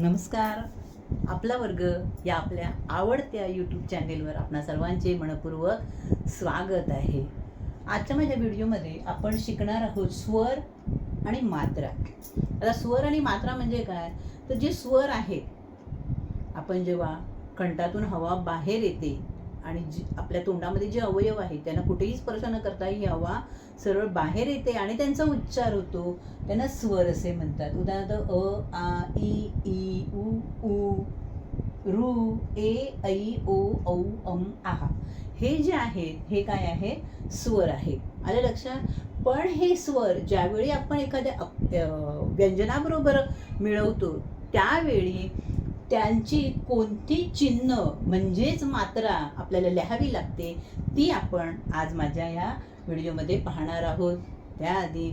नमस्कार. आपला वर्ग या आपल्या आवडत्या यूट्यूब चॅनेलवर आपणा सर्वांचे मनपूर्वक स्वागत आहे. आजच्या माझ्या व्हिडिओमध्ये आपण शिकणार आहोत स्वर आणि मात्रा. आता स्वर आणि मात्रा म्हणजे काय? तर जे स्वर आहेत आपण जेव्हा कंठातून हवा बाहेर येते आणि जी आपल्या तोंडामध्ये जे अवयव आहेत त्यांना कुठेही स्पर्श न करता ही हवा सरळ बाहेर येते आणि त्यांचा उच्चार होतो. त्यांना स्वर असे म्हणतात. उदाहरणार्थ अ आ इ ई उ ऊ रू ए ऐ ओ औ अम आहा. हे जे आहेत हे काय आहे? स्वर आहे. आलं लक्षात? पण हे स्वर ज्यावेळी आपण एखाद्या अप- व्यंजनाबरोबर मिळवतो त्यावेळी त्यांची कोणती चिन्ह म्हणजेच मात्रा आपल्याला लिहावी लागते ती आपण आज माझ्या या व्हिडिओमध्ये पाहणार आहोत. त्याआधी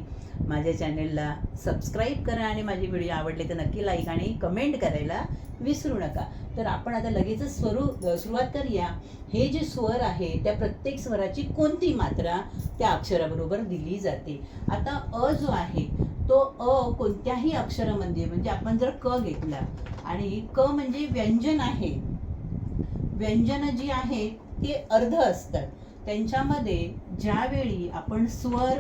माझ्या चॅनेलला सबस्क्राईब करा आणि माझे व्हिडिओ आवडले तर नक्की लाईक आणि कमेंट करायला विसरू नका. तर आपण आता लगेचच स्वरू सुरुवात करूया. हे जे स्वर आहे त्या प्रत्येक स्वराची कोणती मात्रा त्या अक्षराबरोबर दिली जाते? आता अ जो आहे तो अ कोणत्याही अक्षरामध्ये म्हणजे आपण जर क घेतला आणि क म्हणजे व्यंजन आहे व्यंजन जी आहेत ती अर्ध असतात त्यांच्यामध्ये ज्यावेळी आपण स्वर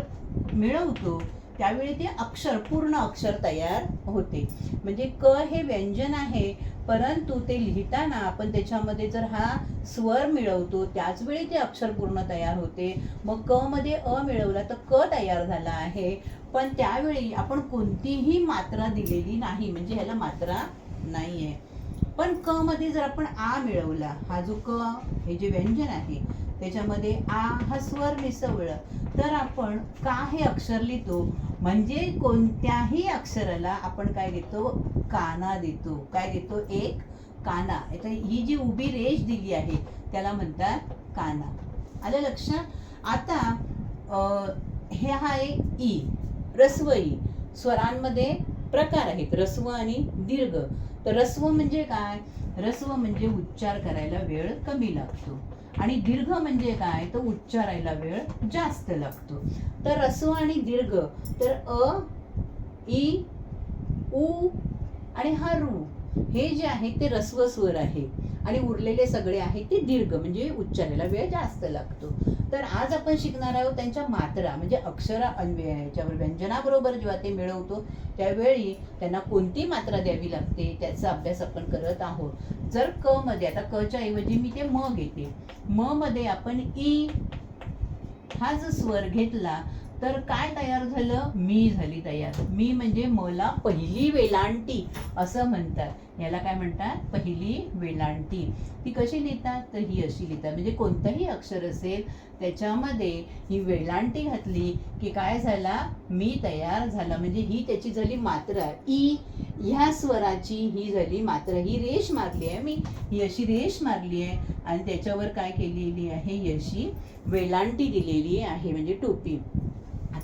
मिळवतो त्यावेळी ते अक्षर पूर्ण अक्षर तयार होते. म्हणजे क हे व्यंजन आहे परंतु ते लिहिताना आपण त्याच्यामध्ये जर हा स्वर मिळवतो त्याच वेळी ते अक्षर पूर्ण तयार होते. मग क मध्ये अ मिळवला तर क तयार झाला आहे. पण त्यावेळी आपण कोणतीही मात्रा दिलेली नाही म्हणजे ह्याला मात्रा नाही आहे पण क मध्ये जर आपण आ मिळवला हा जो क हे जे व्यंजन आहे त्याच्यामध्ये आ हा स्वर मिसळला तर आपण का हे अक्षर लिहितो? म्हणजे कोणत्याही अक्षराला आपण काय देतो काना देतो. काय देतो? एक काना. आता ही जी उभी रेष दिली आहे त्याला म्हणतात काना. आलं लक्षात? आता हे हा आहे ई रस्व ई स्वरांमध्ये प्रकार आहेत. रस्व आणि दीर्घ. तर रस्व म्हणजे काय? रस्व म्हणजे उच्चार करायला वेळ कमी लागतो. आणि दीर्घ म्हणजे काय? तर उच्चारायला वेळ जास्त लागतो. तर रस्व आणि दीर्घ तर अ ई उ आणि हा रू हे जे आहे ते रस्व स्वर आहे. आणि उरलेले सगळे आहेत ते दीर्घ म्हणजे उच्चारायला वेळ जास्त लागतो. तर आज आपण शिकणार आहोत त्यांच्या मात्रा म्हणजे अक्षर अन्वय याच्यावर व्यंजनाबरोबर जेव्हा ते मिळवतो त्यावेळी त्यांना कोणती मात्रा द्यावी लागते त्याचा अभ्यास आपण करत आहोत. जर क मध्ये आता क च्या ऐवजी मी ते म घेते. म मध्ये आपण ई हा जो स्वर घेतला तर काय तयार झालं? मी झाली तयार. मी म्हणजे मला पहिली वेलांटी असं म्हणतात. याला काय म्हणतात? पहिली वेलांटी. ती कशी लिहितात? तर ही अशी लिहितात. म्हणजे कोणतंही अक्षर असेल त्याच्यामध्ये ही वेलांटी घातली की काय झाला? मी तयार झाला. म्हणजे ही त्याची झाली मात्रा. ई ह्या स्वराची ही झाली मात्र. ही रेष मारली आहे मी. ही अशी रेष मारली आहे. आणि त्याच्यावर काय केलेली आहे? ही अशी वेलांटी दिलेली आहे. म्हणजे टोपी.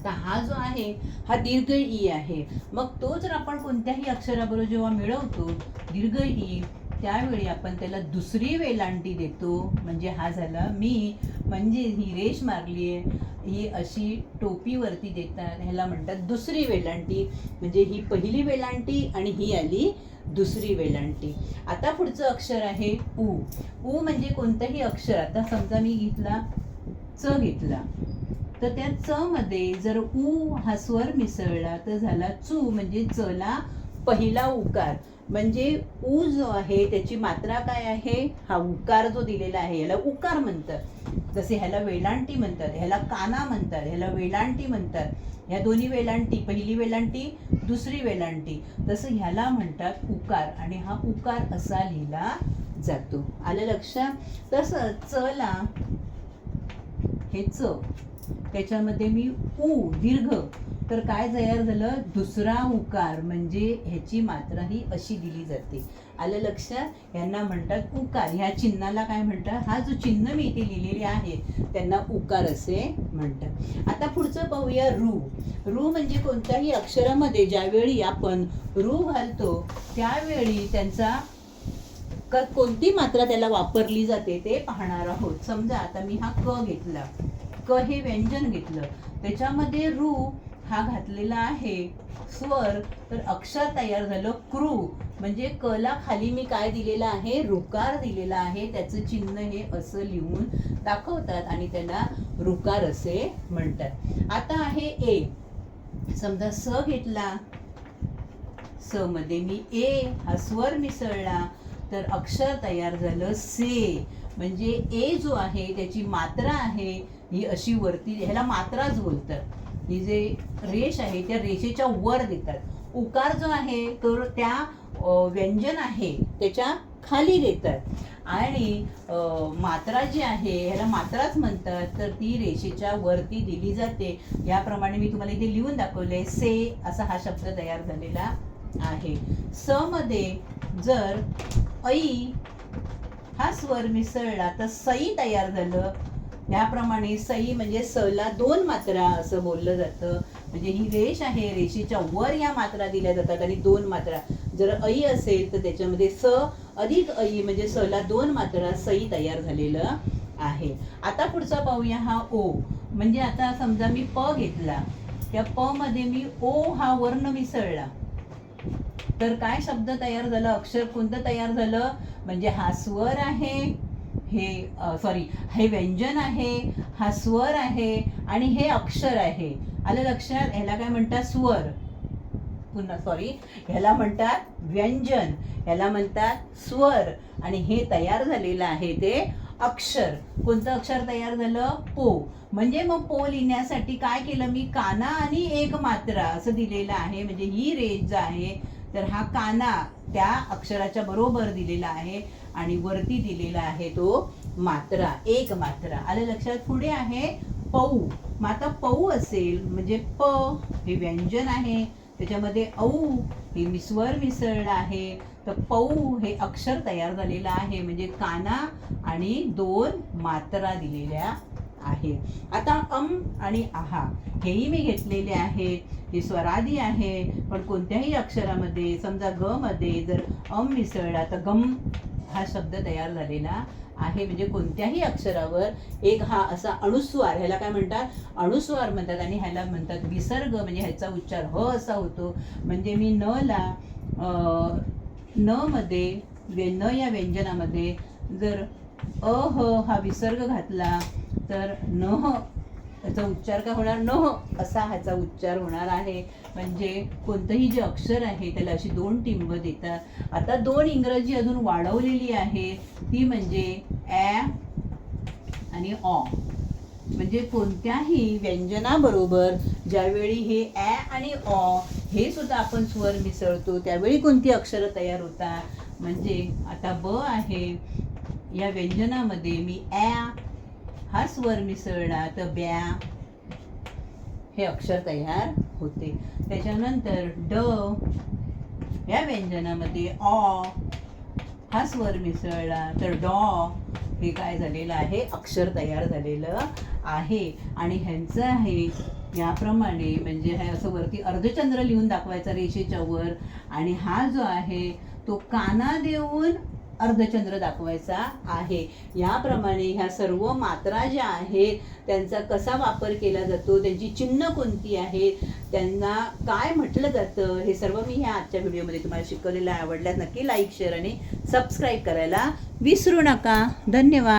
आता हा जो आहे हा दीर्घ ई आहे. मग तो जर आपण कोणत्याही अक्षराबरोबर जेव्हा मिळवतो दीर्घ ई त्यावेळी आपण त्याला दुसरी वेलांटी देतो. म्हणजे हा झाला मी. म्हणजे ही रेष मारली आहे. ही अशी टोपीवरती देतात ह्याला म्हणतात दुसरी वेलांटी. म्हणजे ही पहिली वेलांटी आणि ही आली दुसरी वेलांटी. आता पुढचं अक्षर आहे ऊ उ म्हणजे कोणतंही अक्षर. आता समजा मी घेतला च घेतला. तर त्या च मध्ये जर उ हा स्वर मिसळला तर झाला चू म्हणजे चला पहिला उकार. म्हणजे उ जो आहे त्याची मात्रा काय आहे? हा उकार जो दिलेला आहे याला उकार म्हणतात. जसे ह्याला वेलांटी म्हणतात ह्याला काना म्हणतात ह्याला वेलांटी म्हणतात. ह्या दोन्ही वेलांटी पहिली वेलांटी दुसरी वेलांटी तसं ह्याला म्हणतात उकार. आणि हा उकार असा लिहिला जातो. आलं लक्षात? तसं चला हे च. त्याच्यामध्ये मी उ दीर्घ. तर काय तयार झालं? दुसरा उकार म्हणजे ह्याची मात्रा ही अशी दिली जाते. आलं लक्षात? यांना म्हणतात उकार. ह्या चिन्हाला काय म्हणतात? हा जो चिन्ह मी इथे लिहिलेली आहे त्यांना उकार असे म्हणतात. आता पुढचं पाहूया रू. रू म्हणजे कोणत्याही अक्षरामध्ये ज्यावेळी आपण रू घालतो त्यावेळी त्यांचा कोणती मात्रा त्याला वापरली जाते ते पाहणार आहोत. समजा आता मी हा क घेतला. क हे व्यंजन घेतलं. त्याच्यामध्ये रू हा घातलेला आहे. स्वर तर अक्षर तयार झालं. क्रू म्हणजे कला खाली मी काय दिलेला आहे? रुकार दिलेला आहे. त्याचं चिन्ह हे असं लिहून दाखवतात आणि त्याला रुकार असे म्हणतात. आता आहे ए. समजा स घेतला. स मध्ये मी ए हा स्वर मिसळला. तर अक्षर तयार झालं से. म्हणजे ए जो आहे त्याची मात्रा आहे ही अशी वरती ह्याला मात्राच बोलतात. ही जे रेष आहे त्या रेषेच्या वर देतात. उकार जो आहे तो त्या व्यंजन आहे त्याच्याखाली देतात. आणि मात्रा जी आहे ह्याला मात्राच म्हणतात तर ती रेषेच्या वरती दिली जाते. याप्रमाणे मी तुम्हाला इथे लिहून दाखवले से असा हा शब्द तयार झालेला आहे. स मध्ये जर ऐ हा स्वर मिसळला तर सई तयार झालं. ह्याप्रमाणे सई म्हणजे सला दोन मात्रा असं बोललं जातं. म्हणजे ही रेष आहे रेषेच्या वर या मात्रा दिल्या जातात आणि दोन मात्रा. जर ऐ असेल तर त्याच्यामध्ये स अधिक ऐ म्हणजे सला दोन मात्रा सई तयार झालेलं आहे. आता पुढचा पाहूया हा ओ. म्हणजे आता समजा मी प घेतला. त्या प मध्ये मी ओ हा वर्ण मिसळला. तर काय शब्द तयार झालं? अक्षर कोणतं तयार झालं? म्हणजे हा स्वर आहे हे सॉरी हे व्यंजन आहे हा स्वर आहे आणि हे अक्षर आहे. आलं लक्षात? ह्याला काय म्हणतात? स्वर. पुन्हा सॉरी ह्याला म्हणतात व्यंजन. ह्याला म्हणतात स्वर. आणि हे तयार झालेलं आहे ते अक्षर. कोणतं अक्षर तयार झालं? पो. म्हणजे मग पो लिहिण्यासाठी काय केलं? मी काना आणि एक मात्रा असं दिलेलं आहे. म्हणजे ही रेंज आहे. तर हा काना त्या अक्षराच्या बरोबर दिलेला आहे आणि वरती दिलेला आहे तो मात्रा एक मात्रा. आलं लक्षात? पुढे आहे पौ मग आता पौ असेल म्हणजे प हे व्यंजन आहे. त्याच्यामध्ये औ हे मी मिसळलं आहे. तर पौ हे अक्षर तयार झालेलं आहे. म्हणजे काना आणि दोन मात्रा दिलेल्या आहे आता अम आणि आहा हेही मी घेतलेले आहेत. हे स्वरादी आहे. पण कोणत्याही अक्षरामध्ये समजा ग मध्ये जर अम मिसळला तर गम हा शब्द तयार झालेला आहे. म्हणजे कोणत्याही अक्षरावर एक हा असा अणुस्वार ह्याला काय म्हणतात? अणुस्वार म्हणतात आणि ह्याला म्हणतात विसर्ग. म्हणजे ह्याचा उच्चार ह असा होतो. म्हणजे मी न ला न मध्ये व्य- न या व्यंजनामध्ये जर अ ह हा विसर्ग घातला तर न त्याचा उच्चार काय होणार? न असा ह्याचा उच्चार होणार आहे. म्हणजे कोणतंही जे अक्षर आहे त्याला अशी दोन टिंब देतात. आता दोन इंग्रजी अजून वाढवलेली आहे. ती म्हणजे ॲ आणि ऑ. म्हणजे कोणत्याही व्यंजनाबरोबर ज्यावेळी हे ॲ आणि ऑ हे सुद्धा आपण स्वर मिसळतो त्यावेळी कोणती अक्षरं तयार होतात? म्हणजे आता ब आहे. या व्यंजनामध्ये मी ॲ हा स्वर मिसळला तर ब्या हे अक्षर तयार होते. त्याच्यानंतर ड या व्यंजनामध्ये ऑ हा स्वर मिसळला. तर डॉ हे काय झालेलं आहे? अक्षर तयार झालेलं आहे. आणि ह्यांचं आहे याप्रमाणे म्हणजे हे असं वरती अर्धचंद्र लिहून दाखवायचा रेषेच्या वर. आणि हा जो आहे तो काना देऊन अर्धचंद्र दाखवायचा आहे. याप्रमाणे ह्या सर्व मात्रा ज्या आहेत त्यांचा कसा वापर केला जातो त्यांची चिन्ह कोणती आहेत त्यांना काय म्हटलं जातं हे सर्व मी ह्या आजच्या व्हिडिओमध्ये तुम्हाला शिकवलेलं आवडल्यास नक्की लाईक शेअर आणि सबस्क्राईब करायला विसरू नका. धन्यवाद.